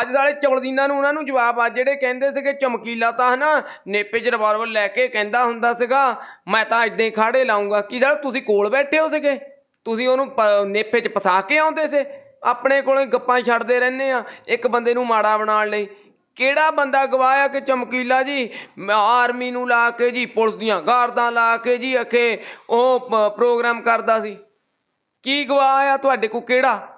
ਅੱਜ ਵਾਲੇ ਚੌਲਦੀਨਾਂ ਨੂੰ, ਉਹਨਾਂ ਨੂੰ ਜਵਾਬ ਆ, ਜਿਹੜੇ ਕਹਿੰਦੇ ਸੀਗੇ ਚਮਕੀਲਾ ਤਾਂ ਹਨਾ, ਨੇਪੇ 'ਚ ਰਿਵਾਲਵਰ ਲੈ ਕੇ ਕਹਿੰਦਾ ਹੁੰਦਾ ਸੀਗਾ, ਮੈਂ ਤਾਂ ਇਦਾਂ ਹੀ ਖਾੜੇ ਲਾਉਂਗਾ। ਕੀ ਸਾਲਾ ਤੁਸੀਂ ਕੋਲ ਬੈਠੇ ਹੋ ਸੀਗੇ? ਤੁਸੀਂ ਉਹਨੂੰ ਪ- ਨੇਪੇ 'ਚ ਫਸਾ ਕੇ ਆਉਂਦੇ ਸੀ? ਆਪਣੇ ਕੋਲੋਂ ਗੱਪਾਂ ਛੱਡਦੇ ਰਹਿੰਦੇ ਆ, ਇੱਕ ਬੰਦੇ ਨੂੰ ਮਾੜਾ ਬਣਾਉਣ ਲਈ। ਕਿਹੜਾ ਬੰਦਾ ਗਵਾਇਆ ਕਿ ਚਮਕੀਲਾ ਜੀ? ਮੈਂ ਆਰਮੀ ਨੂੰ ਲਾ ਕੇ ਜੀ, ਪੁਲਿਸ ਦੀਆਂ ਗਾਰਦਾਂ ਲਾ ਕੇ ਜੀ, ਅਖੇ ਉਹ ਪ- ਪ੍ਰੋਗਰਾਮ ਕਰਦਾ ਸੀ। ਕੀ ਗਵਾਇਆ ਤੁਹਾਡੇ ਕੋ ਕਿਹੜਾ?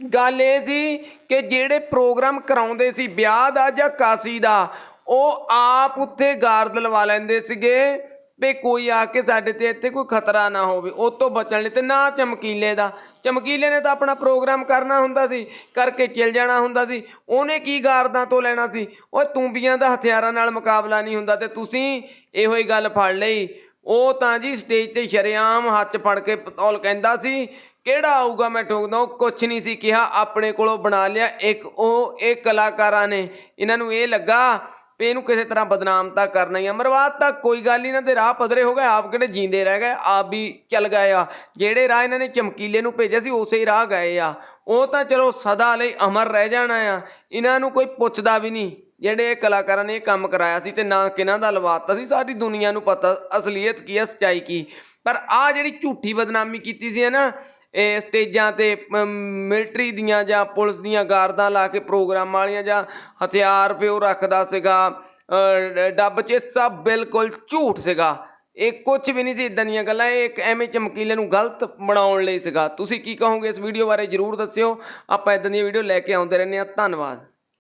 ਗੱਲ ਇਹ ਸੀ ਕਿ ਜਿਹੜੇ ਪ੍ਰੋਗਰਾਮ ਕਰਾਉਂਦੇ ਸੀ, ਵਿਆਹ ਦਾ ਜਾਂ ਕਾਸੀ ਦਾ, ਉਹ ਆਪ ਉੱਥੇ ਗਾਰਦ ਲਵਾ ਲੈਂਦੇ ਸੀਗੇ ਵੀ ਕੋਈ ਆ ਕੇ ਸਾਡੇ ਤੇ ਇੱਥੇ ਕੋਈ ਖਤਰਾ ਨਾ ਹੋਵੇ, ਉਹ ਤੋਂ ਬਚਣ ਲਈ ਤੇ ਨਾ ਚਮਕੀਲੇ ਦਾ। ਚਮਕੀਲੇ ਨੇ ਤਾਂ ਆਪਣਾ ਪ੍ਰੋਗਰਾਮ ਕਰਨਾ ਹੁੰਦਾ ਸੀ, ਕਰਕੇ ਚਲ ਜਾਣਾ ਹੁੰਦਾ ਸੀ। ਉਹਨੇ ਕੀ ਗਾਰਦਾਂ ਤੋਂ ਲੈਣਾ ਸੀ? ਉਹ ਤੂੰਬੀਆਂ ਦਾ ਹਥਿਆਰਾਂ ਨਾਲ ਮੁਕਾਬਲਾ ਨਹੀਂ ਹੁੰਦਾ ਤੇ ਤੁਸੀਂ ਇਹੋ ਹੀ ਗੱਲ ਫੜ ਲਈ। ਉਹ ਤਾਂ ਜੀ ਸਟੇਜ ਤੇ ਸ਼ਰੇਆਮ ਹੱਥ ਫੜ ਕੇ ਪਤੌਲ ਕਹਿੰਦਾ ਸੀ ਕਿਹੜਾ ਆਊਗਾ? ਮੈਂ ਠੋਕਦਾ ਉਹ ਕੁਛ ਨਹੀਂ ਸੀ ਕਿਹਾ, ਆਪਣੇ ਕੋਲੋਂ ਬਣਾ ਲਿਆ। ਇੱਕ ਉਹ, ਇਹ ਕਲਾਕਾਰਾਂ ਨੇ, ਇਹਨਾਂ ਨੂੰ ਇਹ ਲੱਗਾ ਵੀ ਇਹਨੂੰ ਕਿਸੇ ਤਰ੍ਹਾਂ ਬਦਨਾਮ ਤਾਂ ਕਰਨਾ ਹੀ ਆ। ਮਰਵਾਦ ਤਾਂ ਕੋਈ ਗੱਲ ਨਹੀਂ, ਇਹਨਾਂ ਦੇ ਰਾਹ ਪਧਰੇ ਹੋ ਗਏ, ਆਪ ਕਿਹੜੇ ਜੀਂਦੇ ਰਹਿ ਗਏ, ਆਪ ਵੀ ਚੱਲ ਗਏ ਆ। ਜਿਹੜੇ ਰਾਹ ਇਹਨਾਂ ਨੇ ਚਮਕੀਲੇ ਨੂੰ ਭੇਜਿਆ ਸੀ, ਉਸੇ ਹੀ ਰਾਹ ਗਏ ਆ। ਉਹ ਤਾਂ ਚਲੋ ਸਦਾ ਲਈ ਅਮਰ ਰਹਿ ਜਾਣਾ ਆ। ਇਹਨਾਂ ਨੂੰ ਕੋਈ ਪੁੱਛਦਾ ਵੀ ਨਹੀਂ। ਜਿਹੜੇ ਇਹ ਕਲਾਕਾਰਾਂ ਨੇ ਇਹ ਕੰਮ ਕਰਾਇਆ ਸੀ ਤੇ ਨਾ ਕਿਹਨਾਂ ਦਾ ਲਵਾਤਾ ਸੀ, ਸਾਰੀ ਦੁਨੀਆ ਨੂੰ ਪਤਾ ਅਸਲੀਅਤ ਕੀ ਹੈ ਸਚਾਈ ਕੀ। ਪਰ ਆ ਜਿਹੜੀ ਝੂਠੀ ਬਦਨਾਮੀ ਕੀਤੀ ਸੀ ਨਾ ਇਹ ਸਟੇਜਾਂ ਤੇ ਮਿਲਟਰੀ ਦੀਆਂ ਜਾਂ ਪੁਲਿਸ ਦੀਆਂ ਗਾਰਦਾਂ ਲਾ ਕੇ ਪ੍ਰੋਗਰਾਮ ਵਾਲੀਆਂ ਜਾਂ ਹਥਿਆਰ ਪਿਓ ਰੱਖਦਾ ਸੀਗਾ ਡੱਬ 'ਚ ਸਭ ਬਿਲਕੁਲ ਝੂਠ ਸੀਗਾ। ਇਹ ਕੁਝ ਵੀ ਨਹੀਂ ਸੀ ਇਦਾਂ ਦੀਆਂ ਗੱਲਾਂ, ਇਹ ਇੱਕ ਐਵੇਂ ਚਮਕੀਲੇ ਨੂੰ ਗਲਤ ਬਣਾਉਣ ਲਈ ਸੀਗਾ। ਤੁਸੀਂ ਕੀ ਕਹੋਗੇ ਇਸ ਵੀਡੀਓ ਬਾਰੇ ਜਰੂਰ ਦੱਸਿਓ। ਆਪਾਂ ਇਦਾਂ ਦੀਆਂ ਵੀਡੀਓ ਲੈ ਕੇ ਆਉਂਦੇ ਰਹਿੰਦੇ ਆ ਧੰਨਵਾਦ।